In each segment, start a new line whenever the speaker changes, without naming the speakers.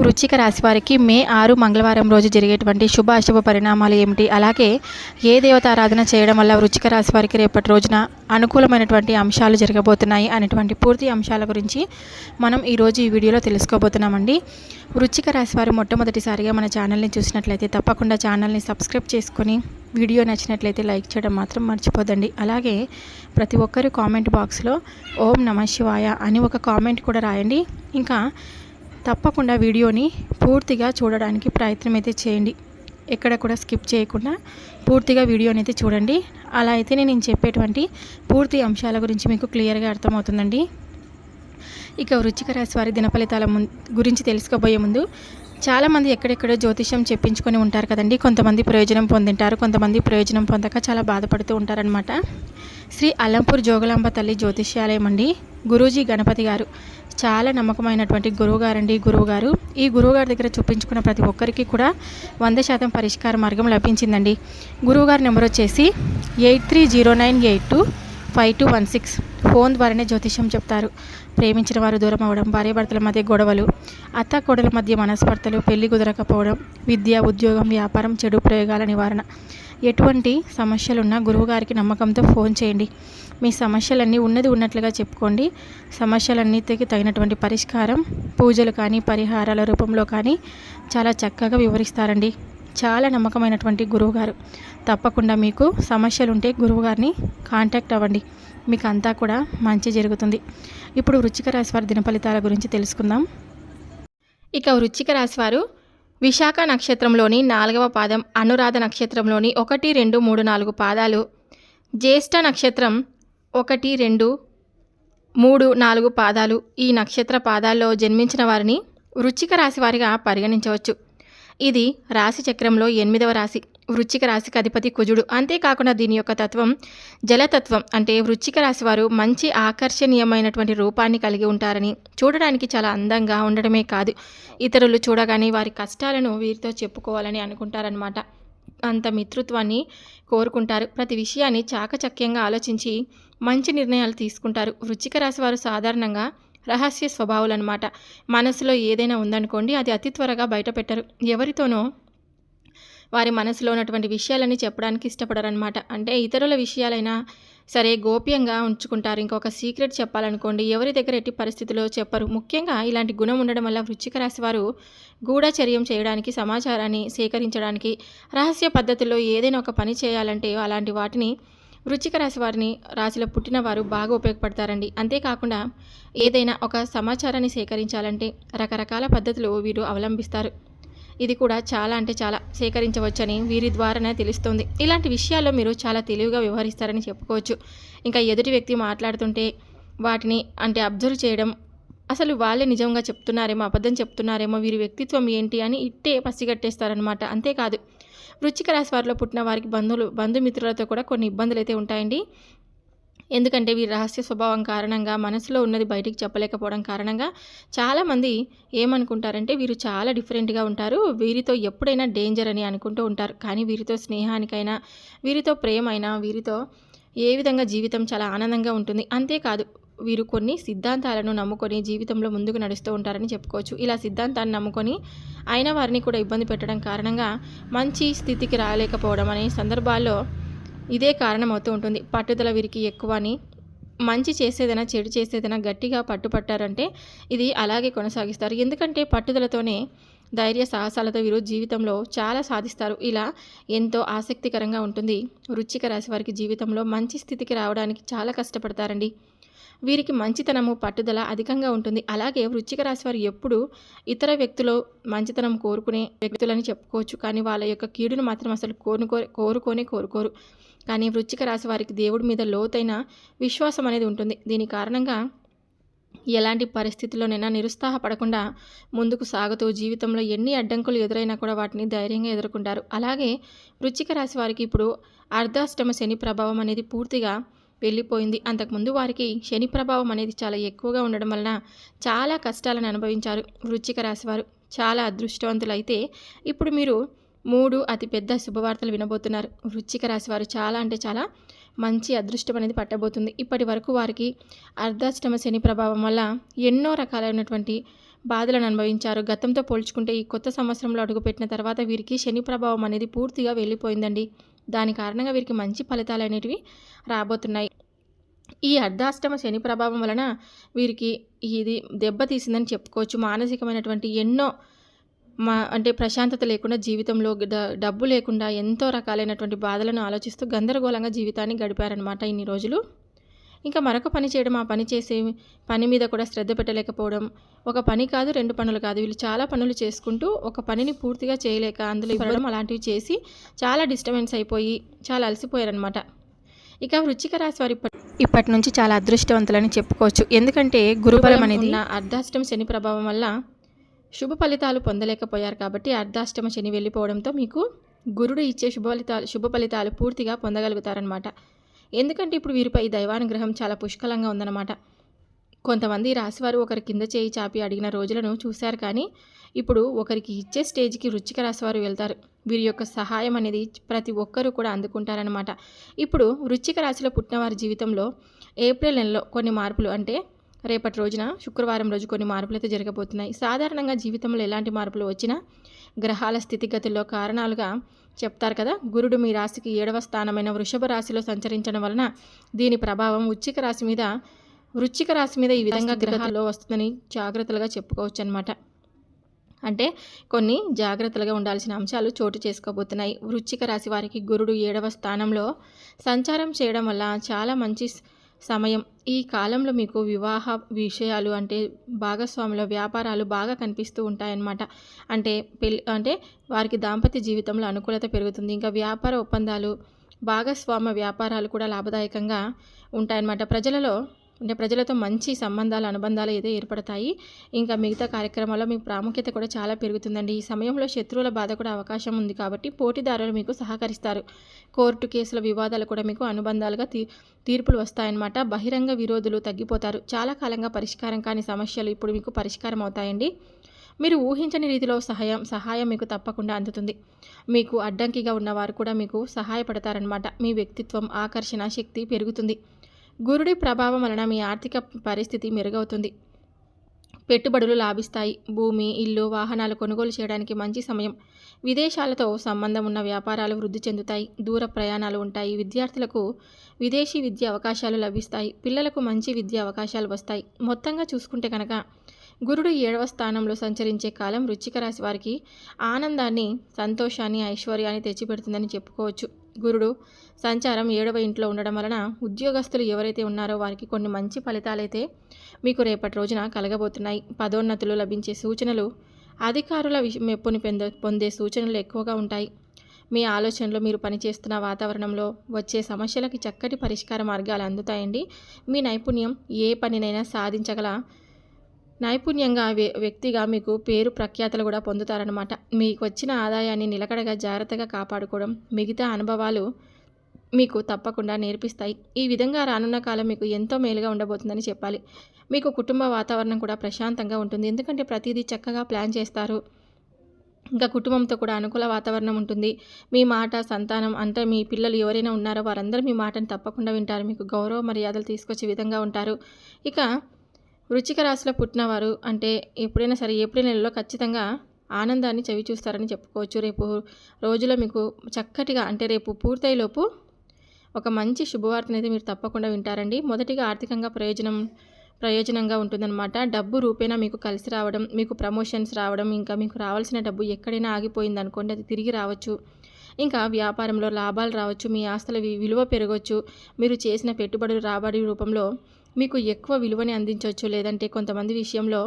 వృచ్చిక రాశి వారికి మే ఆరు మంగళవారం రోజు జరిగేటువంటి శుభ అశుభ పరిణామాలు ఏమిటి? అలాగే ఏ దేవతారాధన చేయడం వల్ల వృచ్చిక రాశి వారికి రేపటి రోజున అనుకూలమైనటువంటి అంశాలు జరగబోతున్నాయి అనేటువంటి పూర్తి అంశాల గురించి మనం ఈరోజు ఈ వీడియోలో తెలుసుకోబోతున్నామండి. వృచ్చిక రాశి వారు మొట్టమొదటిసారిగా మన ఛానల్ని చూసినట్లయితే తప్పకుండా ఛానల్ని సబ్స్క్రైబ్ చేసుకొని వీడియో నచ్చినట్లయితే లైక్ చేయడం మాత్రం మర్చిపోదండి. అలాగే ప్రతి ఒక్కరు కామెంట్ బాక్స్లో ఓం నమ శివాయ అని ఒక కామెంట్ కూడా రాయండి. ఇంకా తప్పకుండా వీడియోని పూర్తిగా చూడడానికి ప్రయత్నం అయితే చేయండి. ఎక్కడ కూడా స్కిప్ చేయకుండా పూర్తిగా వీడియోని అయితే చూడండి. అలా అయితేనే నేను చెప్పేటువంటి పూర్తి అంశాల గురించి మీకు క్లియర్గా అర్థమవుతుందండి. ఇక వృచ్చిక రాశి వారి దినఫలితాల గురించి తెలుసుకోబోయే ముందు చాలామంది ఎక్కడెక్కడో జ్యోతిష్యం చెప్పించుకొని ఉంటారు కదండి. కొంతమంది ప్రయోజనం పొందింటారు కొంతమంది ప్రయోజనం పొందక చాలా బాధపడుతూ ఉంటారనమాట శ్రీ అల్లంపూర్ జోగులాంబ తల్లి జ్యోతిష్యాలయం అండి. గురూజీ గణపతి గారు చాలా నమ్మకమైనటువంటి గురువు గారండి గురువు గారు ఈ గురువుగారి దగ్గర చూపించుకున్న ప్రతి ఒక్కరికి కూడా వంద శాతం పరిష్కార మార్గం లభించిందండి. గురువుగారి నెంబర్ వచ్చేసి eight three zero nine eight two five two one six. Phone ద్వారానే జ్యోతిష్యం చెప్తారు. ప్రేమించిన వారు దూరం అవ్వడం భార్యాభర్తల మధ్య గొడవలు అత్త కోడల మధ్య మనస్పర్ధలు పెళ్ళి కుదరకపోవడం విద్య ఉద్యోగం వ్యాపారం చెడు ప్రయోగాల నివారణ. ఎటువంటి సమస్యలున్నా గురువుగారికి నమ్మకంతో ఫోన్ చేయండి. మీ సమస్యలన్నీ ఉన్నది ఉన్నట్లుగా చెప్పుకోండి. సమస్యలన్నిటికీ తగినటువంటి పరిష్కారం పూజలు కానీ పరిహారాల రూపంలో కానీ చాలా చక్కగా వివరిస్తారండి. చాలా నమ్మకమైనటువంటి గురువుగారు. తప్పకుండా మీకు సమస్యలు ఉంటే గురువుగారిని కాంటాక్ట్ అవ్వండి. మీకు అంతా కూడా మంచి జరుగుతుంది. ఇప్పుడు వృచ్చిక రాశి వారి దిన ఫలితాల గురించి తెలుసుకుందాం. ఇక వృచ్చిక రాశి వారు విశాఖ నక్షత్రంలోని నాలుగవ పాదం అనురాధ నక్షత్రంలోని ఒకటి రెండు మూడు నాలుగు పాదాలు. జ్యేష్ఠ నక్షత్రం ఒకటి రెండు మూడు నాలుగు పాదాలు. ఈ నక్షత్ర పాదాల్లో జన్మించిన వారిని వృచ్చిక రాశి వారిగా పరిగణించవచ్చు. ఇది రాశి చక్రంలో ఎనిమిదవ రాశి. వృచ్చిక రాశికి అధిపతి కుజుడు. అంతేకాకుండా దీని యొక్క తత్వం జలతత్వం. అంటే వృచ్చిక రాశి వారు మంచి ఆకర్షణీయమైనటువంటి రూపాన్ని కలిగి ఉంటారని చూడడానికి చాలా అందంగా ఉండడమే కాదు. ఇతరులు చూడగానే వారి కష్టాలను వీరితో చెప్పుకోవాలని అనుకుంటారనమాట అంత మిత్రుత్వాన్ని కోరుకుంటారు. ప్రతి విషయాన్ని చాకచక్యంగా ఆలోచించి మంచి నిర్ణయాలు తీసుకుంటారు. వృచ్చిక రాశి వారు సాధారణంగా రహస్య స్వభావాలు అనమాట మనసులో ఏదైనా ఉందనుకోండి అది అతి త్వరగా బయటపెట్టరు. ఎవరితోనో వారి మనసులో ఉన్నటువంటి విషయాలని చెప్పడానికి ఇష్టపడరనమాట అంటే ఇతరుల విషయాలైనా సరే గోప్యంగా ఉంచుకుంటారు. ఇంకొక సీక్రెట్ చెప్పాలనుకోండి ఎవరి దగ్గర ఎట్టి పరిస్థితుల్లో చెప్పరు. ముఖ్యంగా ఇలాంటి గుణం ఉండడం వల్ల వృచ్చిక రాశి వారు గూఢచర్యం చేయడానికి సమాచారాన్ని సేకరించడానికి రహస్య పద్ధతుల్లో ఏదైనా ఒక పని చేయాలంటే అలాంటి వాటిని వృచ్చిక రాశి వారిని రాశిలో పుట్టిన వారు బాగా ఉపయోగపడతారండి. అంతేకాకుండా ఏదైనా ఒక సమాచారాన్ని సేకరించాలంటే రకరకాల పద్ధతులు వీరు అవలంబిస్తారు. ఇది కూడా చాలా అంటే చాలా సేకరించవచ్చని వీరి ద్వారానే తెలుస్తుంది. ఇలాంటి విషయాల్లో మీరు చాలా తెలివిగా వ్యవహరిస్తారని చెప్పుకోవచ్చు. ఇంకా ఎదుటి వ్యక్తి మాట్లాడుతుంటే వాటిని అంటే అబ్జర్వ్ చేయడం అసలు వాళ్ళే నిజంగా చెప్తున్నారేమో అబద్ధం చెప్తున్నారేమో వీరి వ్యక్తిత్వం ఏంటి అని ఇట్టే పసిగట్టేస్తారనమాట అంతేకాదు వృచ్చిక రాశి వారిలో పుట్టిన వారికి బంధువులు బంధుమిత్రులతో కూడా కొన్ని ఇబ్బందులు అయితే ఉంటాయండి. ఎందుకంటే వీరి రహస్య స్వభావం కారణంగా మనసులో ఉన్నది బయటికి చెప్పలేకపోవడం కారణంగా చాలామంది ఏమనుకుంటారంటే వీరు చాలా డిఫరెంట్గా ఉంటారు. వీరితో ఎప్పుడైనా డేంజర్ అని అనుకుంటూ ఉంటారు. కానీ వీరితో స్నేహానికైనా వీరితో ప్రేమ అయినా వీరితో ఏ విధంగా జీవితం చాలా ఆనందంగా ఉంటుంది. అంతేకాదు వీరు కొన్ని సిద్ధాంతాలను నమ్ముకొని జీవితంలో ముందుకు నడుస్తూ ఉంటారని చెప్పుకోవచ్చు. ఇలా సిద్ధాంతాన్ని నమ్ముకొని అయిన వారిని కూడా ఇబ్బంది పెట్టడం కారణంగా మంచి స్థితికి రాలేకపోవడం అనే సందర్భాల్లో ఇదే కారణం అవుతూ ఉంటుంది. పట్టుదల వీరికి ఎక్కువ అని. మంచి చేసేదైనా చెడు చేసేదైనా గట్టిగా పట్టుపట్టారంటే ఇది అలాగే కొనసాగిస్తారు. ఎందుకంటే పట్టుదలతోనే ధైర్య సాహసాలతో వీరు జీవితంలో చాలా సాధిస్తారు. ఇలా ఎంతో ఆసక్తికరంగా ఉంటుంది. వృచ్చిక రాశి వారికి జీవితంలో మంచి స్థితికి రావడానికి చాలా కష్టపడతారండి. వీరికి మంచితనము పట్టుదల అధికంగా ఉంటుంది. అలాగే వృచ్చిక రాశి వారు ఎప్పుడు ఇతర వ్యక్తులు మంచితనం కోరుకునే వ్యక్తులని చెప్పుకోవచ్చు. కానీ వాళ్ళ యొక్క కీడును మాత్రం అసలు కోరుకో కోరుకోనే కోరుకోరు. కానీ వృచ్చిక రాశి వారికి దేవుడి మీద లోతైన విశ్వాసం అనేది ఉంటుంది. దీని కారణంగా ఎలాంటి పరిస్థితుల్లోనైనా నిరుత్సాహపడకుండా ముందుకు సాగుతూ జీవితంలో ఎన్ని అడ్డంకులు ఎదురైనా కూడా వాటిని ధైర్యంగా ఎదుర్కొంటారు. అలాగే వృచ్చిక రాశి వారికి ఇప్పుడు అర్ధాష్టమ శని ప్రభావం అనేది పూర్తిగా వెళ్ళిపోయింది. అంతకుముందు వారికి శని ప్రభావం అనేది చాలా ఎక్కువగా ఉండడం వలన చాలా కష్టాలను అనుభవించారు వృచ్చిక రాశి వారు. చాలా అదృష్టవంతులైతే ఇప్పుడు మీరు మూడు అతిపెద్ద శుభవార్తలు వినబోతున్నారు. వృచ్చిక రాశి వారు చాలా అంటే చాలా మంచి అదృష్టం అనేది పట్టబోతుంది. ఇప్పటి వరకు వారికి అర్ధాష్టమ శని ప్రభావం వల్ల ఎన్నో రకాలైనటువంటి బాధలను అనుభవించారు. గతంతో పోల్చుకుంటే ఈ కొత్త సంవత్సరంలో అడుగుపెట్టిన తర్వాత వీరికి శని ప్రభావం అనేది పూర్తిగా వెళ్ళిపోయిందండి. దాని కారణంగా వీరికి మంచి ఫలితాలు అనేటివి రాబోతున్నాయి. ఈ అర్ధాష్టమ శని ప్రభావం వలన వీరికి ఇది దెబ్బతీసిందని చెప్పుకోవచ్చు. మానసికమైనటువంటి ఎన్నో మా అంటే ప్రశాంతత లేకుండా జీవితంలో డ- డబ్బు లేకుండా ఎంతో రకాలైనటువంటి బాధలను ఆలోచిస్తూ గందరగోళంగా జీవితాన్ని గడిపారనమాట ఇన్ని రోజులు. ఇంకా మరొక పని చేయడం ఆ పని చేసే పని మీద కూడా శ్రద్ధ పెట్టలేకపోవడం ఒక పని కాదు రెండు పనులు కాదు. వీళ్ళు చాలా పనులు చేసుకుంటూ ఒక పనిని పూర్తిగా చేయలేక అందులో ఇవ్వడం అలాంటివి చేసి చాలా డిస్టర్బెన్స్ అయిపోయి చాలా అలసిపోయారనమాట ఇక వృచ్చిక రాశి వారి ఇప్పటి నుంచి చాలా అదృష్టవంతులని చెప్పుకోవచ్చు. ఎందుకంటే గురుబలం అనేది అర్ధాష్టం శని ప్రభావం వల్ల శుభ ఫలితాలు పొందలేకపోయారు కాబట్టి అర్ధాష్టమ శని వెళ్ళిపోవడంతో మీకు గురుడు ఇచ్చే శుభ ఫలితాలు శుభ ఫలితాలు పూర్తిగా పొందగలుగుతారనమాట ఎందుకంటే ఇప్పుడు వీరిపై దైవానుగ్రహం చాలా పుష్కలంగా ఉందన్నమాట. కొంతమంది రాశివారు ఒకరి కింద చేయి చాపి అడిగిన రోజులను చూశారు కానీ ఇప్పుడు ఒకరికి ఇచ్చే స్టేజ్కి రుచిక రాశివారు వెళ్తారు. వీరి యొక్క సహాయం అనేది ప్రతి ఒక్కరూ కూడా అందుకుంటారనమాట ఇప్పుడు వృచ్చిక రాశిలో పుట్టిన వారి జీవితంలో ఏప్రిల్ నెలలో కొన్ని మార్పులు అంటే రేపటి రోజున శుక్రవారం రోజు కొన్ని మార్పులు అయితే జరగబోతున్నాయి. సాధారణంగా జీవితంలో ఎలాంటి మార్పులు వచ్చినా గ్రహాల స్థితిగతుల్లో కారణాలుగా చెప్తారు కదా గురుడు మీ రాశికి ఏడవ స్థానమైన వృషభ రాశిలో సంచరించడం వలన దీని ప్రభావం వృచ్చిక రాశి మీద వృచ్చిక రాశి మీద ఈ విధంగా గ్రహాల్లో వస్తుందని జాగ్రత్తలుగా చెప్పుకోవచ్చు అనమాట అంటే కొన్ని జాగ్రత్తలుగా ఉండాల్సిన అంశాలు చోటు చేసుకోబోతున్నాయి. వృచ్చిక రాశి వారికి గురుడు ఏడవ స్థానంలో సంచారం చేయడం వల్ల చాలా మంచి సమయం. ఈ కాలంలో మీకు వివాహ విషయాలు అంటే భాగస్వాముల వ్యాపారాలు బాగా కనిపిస్తూ ఉంటాయన్నమాట. అంటే పెళ్ళి అంటే వారికి దాంపత్య జీవితంలో అనుకూలత పెరుగుతుంది. ఇంకా వ్యాపార ఒప్పందాలు భాగస్వామ్య వ్యాపారాలు కూడా లాభదాయకంగా ఉంటాయన్నమాట. ప్రజలలో అంటే ప్రజలతో మంచి సంబంధాలు అనుబంధాలు అయితే ఏర్పడతాయి. ఇంకా మిగతా కార్యక్రమాల్లో మీకు ప్రాముఖ్యత కూడా చాలా పెరుగుతుందండి. ఈ సమయంలో శత్రువుల బాధ కూడా అవకాశం ఉంది కాబట్టి పోటీదారులు మీకు సహకరిస్తారు. కోర్టు కేసుల వివాదాలు కూడా మీకు అనుబంధాలుగా తీ తీర్పులు వస్తాయన్నమాట. బహిరంగ విరోధులు తగ్గిపోతారు. చాలా కాలంగా పరిష్కారం కాని సమస్యలు ఇప్పుడు మీకు పరిష్కారం అవుతాయండి. మీరు ఊహించని రీతిలో సహాయం సహాయం మీకు తప్పకుండా అందుతుంది. మీకు అడ్డంకిగా ఉన్నవారు కూడా మీకు సహాయపడతారనమాట మీ వ్యక్తిత్వం ఆకర్షణ శక్తి పెరుగుతుంది. గురుడి ప్రభావం వలన మీ ఆర్థిక పరిస్థితి మెరుగవుతుంది. పెట్టుబడులు లాభిస్తాయి. భూమి ఇల్లు వాహనాలు కొనుగోలు చేయడానికి మంచి సమయం. విదేశాలతో సంబంధం ఉన్న వ్యాపారాలు వృద్ధి చెందుతాయి. దూర ప్రయాణాలు ఉంటాయి. విద్యార్థులకు విదేశీ విద్య అవకాశాలు లభిస్తాయి. పిల్లలకు మంచి విద్య అవకాశాలు వస్తాయి. మొత్తంగా చూసుకుంటే కనుక గురుడు ఏడవ స్థానంలో సంచరించే కాలం వృచ్చిక రాశి వారికి ఆనందాన్ని సంతోషాన్ని ఐశ్వర్యాన్ని తెచ్చిపెడుతుందని చెప్పుకోవచ్చు. గురుడు సంచారం ఏడవ ఇంట్లో ఉండడం వలన ఉద్యోగస్తులు ఎవరైతే ఉన్నారో వారికి కొన్ని మంచి ఫలితాలైతే మీకు రేపటి రోజున కలగబోతున్నాయి. పదోన్నతులు లభించే సూచనలు అధికారుల మెప్పుని పొందే సూచనలు ఎక్కువగా ఉంటాయి. మీ ఆలోచనలో మీరు పనిచేస్తున్న వాతావరణంలో వచ్చే సమస్యలకి చక్కటి పరిష్కార మార్గాలు అందుతాయండి. మీ నైపుణ్యం ఏ పనినైనా సాధించగల నైపుణ్యంగా వ్య- వ్యక్తిగా మీకు పేరు ప్రఖ్యాతలు కూడా పొందుతారనమాట మీకు వచ్చిన ఆదాయాన్ని నిలకడగా జాగ్రత్తగా కాపాడుకోవడం మిగతా అనుభవాలు మీకు తప్పకుండా నేర్పిస్తాయి. ఈ విధంగా రానున్న కాలం మీకు ఎంతో మేలుగా ఉండబోతుందని చెప్పాలి. మీకు కుటుంబ వాతావరణం కూడా ప్రశాంతంగా ఉంటుంది. ఎందుకంటే ప్రతిదీ చక్కగా ప్లాన్ చేస్తారు. ఇంకా కుటుంబంతో కూడా అనుకూల వాతావరణం ఉంటుంది. మీ మాట సంతానం అంటే మీ పిల్లలు ఎవరైనా ఉన్నారో వారందరూ మీ మాటను తప్పకుండా వింటారు. మీకు గౌరవ మర్యాదలు తీసుకొచ్చే విధంగా ఉంటారు. ఇక వృచ్చిక రాశిలో పుట్టినవారు అంటే ఎప్పుడైనా సరే ఏప్రిల్ నెలలో ఖచ్చితంగా ఆనందాన్ని చవి చూస్తారని చెప్పుకోవచ్చు. రేపు రోజులో మీకు చక్కటిగా అంటే రేపు పూర్తయ్యేలోపు ఒక మంచి శుభవార్తను అయితే మీరు తప్పకుండా వింటారండి. మొదటిగా ఆర్థికంగా ప్రయోజనం ప్రయోజనంగా ఉంటుందన్నమాట. డబ్బు రూపేణా మీకు కలిసి రావడం మీకు ప్రమోషన్స్ రావడం ఇంకా మీకు రావాల్సిన డబ్బు ఎక్కడైనా ఆగిపోయింది అనుకోండి అది తిరిగి రావచ్చు. ఇంకా వ్యాపారంలో లాభాలు రావచ్చు మీ ఆస్తుల వి- విలువ పెరగవచ్చు మీరు చేసిన పెట్టుబడులు రాబడి రూపంలో మీకు ఎక్కువ విలువని అందించవచ్చు లేదంటే కొంతమంది విషయంలో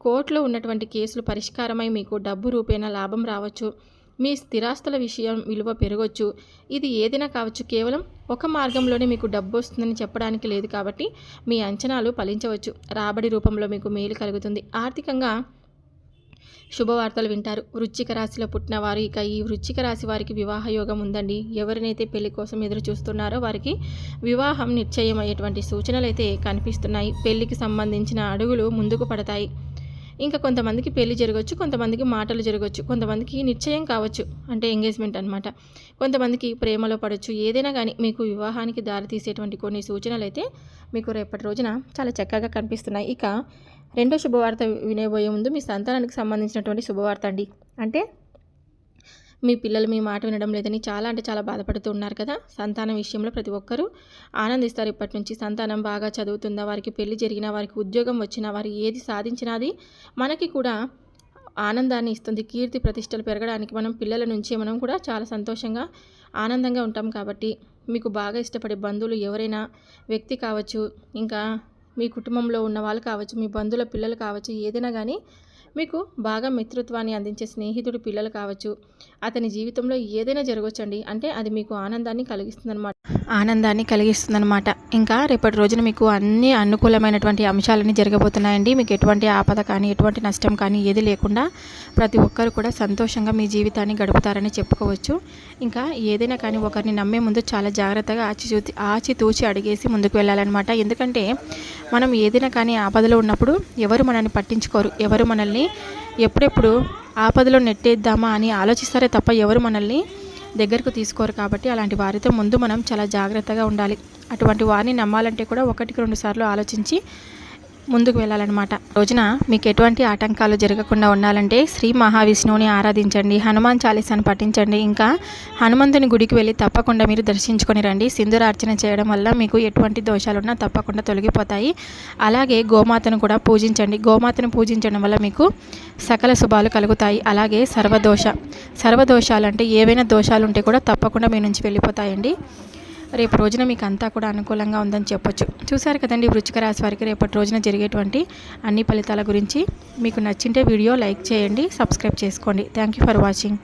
కోర్టులో ఉన్నటువంటి కేసులు పరిష్కారమై మీకు డబ్బు రూపేణా లాభం రావచ్చు. మీ స్థిరాస్తుల విషయం విలువ పెరగవచ్చు ఇది ఏదైనా కావచ్చు. కేవలం ఒక మార్గంలోనే మీకు డబ్బు వస్తుందని చెప్పడానికి లేదు కాబట్టి మీ అంచనాలు ఫలించవచ్చు. రాబడి రూపంలో మీకు మేలు కలుగుతుంది. ఆర్థికంగా శుభవార్తలు వింటారు. వృచ్చిక రాశిలో పుట్టిన వారు ఇక ఈ వృచ్చిక రాశి వారికి వివాహ యోగం ఉందండి. ఎవరినైతే పెళ్ళి కోసం ఎదురు చూస్తున్నారో వారికి వివాహం నిశ్చయం అయ్యేటువంటి సూచనలు అయితే కనిపిస్తున్నాయి. పెళ్ళికి సంబంధించిన అడుగులు ముందుకు పడతాయి. ఇంకా కొంతమందికి పెళ్ళి జరగవచ్చు కొంతమందికి మాటలు జరగవచ్చు కొంతమందికి నిశ్చయం కావచ్చు అంటే ఎంగేజ్మెంట్ అనమాట కొంతమందికి ప్రేమలో పడవచ్చు ఏదైనా కానీ మీకు వివాహానికి దారి తీసేటువంటి కొన్ని సూచనలు అయితే మీకు రేపటి రోజున చాలా చక్కగా కనిపిస్తున్నాయి. ఇక రెండో శుభవార్త వినేబోయే ముందు మీ సంతానానికి సంబంధించినటువంటి శుభవార్త అండి. అంటే మీ పిల్లలు మీ మాట వినడం లేదని చాలా అంటే చాలా బాధపడుతూ ఉన్నారు కదా. సంతానం విషయంలో ప్రతి ఒక్కరూ ఆనందిస్తారు ఇప్పటి నుంచి. సంతానం బాగా చదువుతుందా వారికి పెళ్ళి జరిగినా వారికి ఉద్యోగం వచ్చినా వారు ఏది సాధించినది మనకి కూడా ఆనందాన్ని ఇస్తుంది. కీర్తి ప్రతిష్టలు పెరగడానికి మనం పిల్లల నుంచి మనం కూడా చాలా సంతోషంగా ఆనందంగా ఉంటాం కాబట్టి మీకు బాగా ఇష్టపడే బంధువులు ఎవరైనా వ్యక్తి కావచ్చు ఇంకా మీ కుటుంబంలో ఉన్న వాళ్ళు కావచ్చు మీ బంధువుల పిల్లలు కావచ్చు ఏదైనా కానీ మీకు బాగా మిత్రత్వాన్ని అందించే స్నేహితుడు పిల్లలు కావచ్చు. అతని జీవితంలో ఏదైనా జరగవచ్చండి అంటే అది మీకు ఆనందాన్ని కలిగిస్తుందన్నమాట. ఆనందాన్ని కలిగిస్తుందన్నమాట. ఇంకా రేపటి రోజున మీకు అన్ని అనుకూలమైనటువంటి అంశాలన్నీ జరగబోతున్నాయండి. మీకు ఎటువంటి ఆపద కానీ ఎటువంటి నష్టం కానీ ఏది లేకుండా ప్రతి ఒక్కరు కూడా సంతోషంగా మీ జీవితాన్ని గడుపుతారని చెప్పుకోవచ్చు. ఇంకా ఏదైనా కానీ ఒకరిని నమ్మే ముందు చాలా జాగ్రత్తగా ఆచిచూచి ఆచితూచి అడిగేసి ముందుకు వెళ్ళాలన్నమాట. ఎందుకంటే మనం ఏదైనా కానీ ఆపదలో ఉన్నప్పుడు ఎవరు మనల్ని పట్టించుకోరు. ఎవరు మనల్ని ఎప్పుడెప్పుడు ఆపదలో నెట్టేద్దామా అని ఆలోచిస్తారే తప్ప ఎవరు మనల్ని దగ్గరకు తీసుకోరు కాబట్టి అలాంటి వారితో ముందు మనం చాలా జాగ్రత్తగా ఉండాలి. అటువంటి వారిని నమ్మాలంటే కూడా ఒకటికి రెండు సార్లు ఆలోచించి ముందుకు వెళ్ళాలన్నమాట. రోజున మీకు ఎటువంటి ఆటంకాలు జరగకుండా ఉండాలంటే శ్రీ మహావిష్ణువుని ఆరాధించండి హనుమాన్ చాలీసాను పఠించండి ఇంకా హనుమంతుని గుడికి వెళ్ళి తప్పకుండా మీరు దర్శించుకొని రండి. సింధురార్చన చేయడం వల్ల మీకు ఎటువంటి దోషాలున్నా తప్పకుండా తొలగిపోతాయి. అలాగే గోమాతను కూడా పూజించండి. గోమాతను పూజించడం వల్ల మీకు సకల శుభాలు కలుగుతాయి. అలాగే సర్వదోష సర్వదోషాలు అంటే ఏవైనా దోషాలు ఉంటే కూడా తప్పకుండా మీ నుంచి వెళ్ళిపోతాయండి. రేపు రోజున మీకు అంతా కూడా అనుకూలంగా ఉందని చెప్పొచ్చు. చూసారు కదండి వృచ్చిక రాశి వారికి రేపటి రోజున జరిగేటువంటి అన్ని ఫలితాల గురించి. మీకు నచ్చింటే వీడియో లైక్ చేయండి సబ్స్క్రైబ్ చేసుకోండి. Thank you for watching.